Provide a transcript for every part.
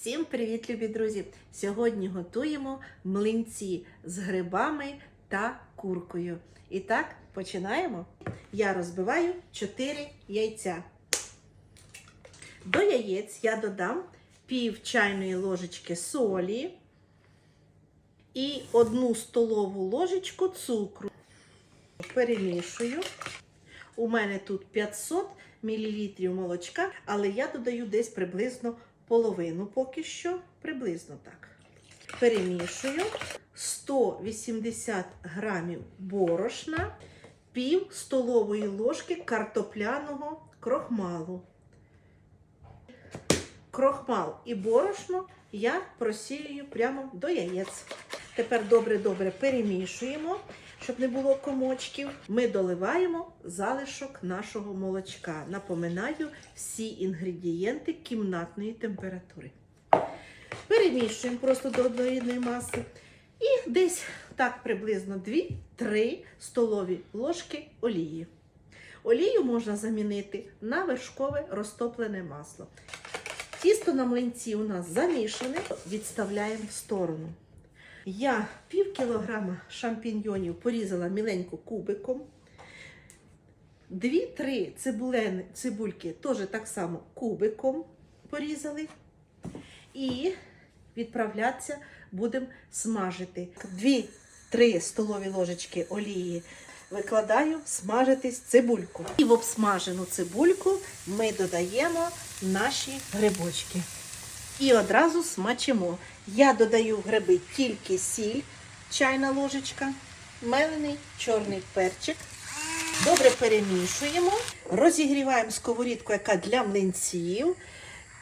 Всім привіт, любі друзі! Сьогодні готуємо млинці з грибами та куркою. І так, починаємо. Я розбиваю 4 яйця. До яєць я додам пів чайної ложечки солі і одну столову ложечку цукру. Перемішую. У мене тут 500 мл молочка, але я додаю десь приблизно половину поки що, приблизно так. Перемішую 180 грамів борошна, пів столової ложки картопляного крохмалу. Крохмал і борошно я просіюю прямо до яєць. Тепер добре-добре перемішуємо, щоб не було комочків. Ми доливаємо залишок нашого молочка. Напоминаю, всі інгредієнти кімнатної температури. Перемішуємо просто до однорідної маси. І десь так приблизно 2-3 столові ложки олії. Олію можна замінити на вершкове розтоплене масло. Тісто на млинці у нас замішане, відставляємо в сторону. Я пів кілограма шампіньйонів порізала міленько кубиком. Дві-три цибульки теж так само кубиком порізали. І відправлятися будемо смажити. Дві-три столові ложечки олії викладаю смажитись цибульку. І в обсмажену цибульку ми додаємо наші грибочки. І одразу смачимо. Я додаю в гриби тільки сіль, чайна ложечка, мелений чорний перчик. Добре перемішуємо. Розігріваємо сковорідку, яка для млинців.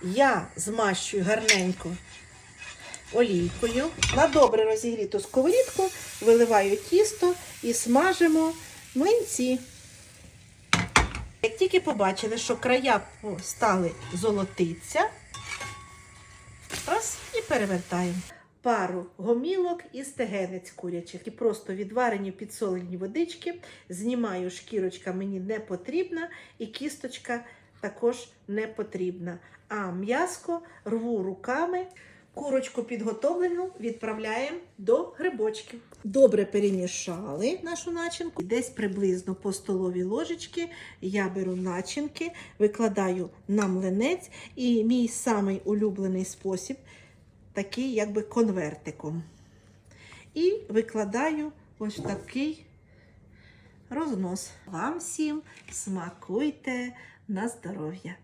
Я змащую гарненько олійкою. На добре розігріту сковорідку виливаю тісто і смажимо млинці. Як тільки побачили, що края стали золотиться, раз і перевертаємо. Пару гомілок і стегенець курячих. І просто відварені підсолені водички. Знімаю, шкірочка мені не потрібна, і кісточка також не потрібна. А м'яско рву руками. Курочку підготовлену відправляємо до грибочків. Добре перемішали нашу начинку. Десь приблизно по столовій ложечки я беру начинки, викладаю на млинець і мій самий улюблений спосіб такий якби конвертиком. І викладаю ось такий рознос. Вам всім смакуйте на здоров'я!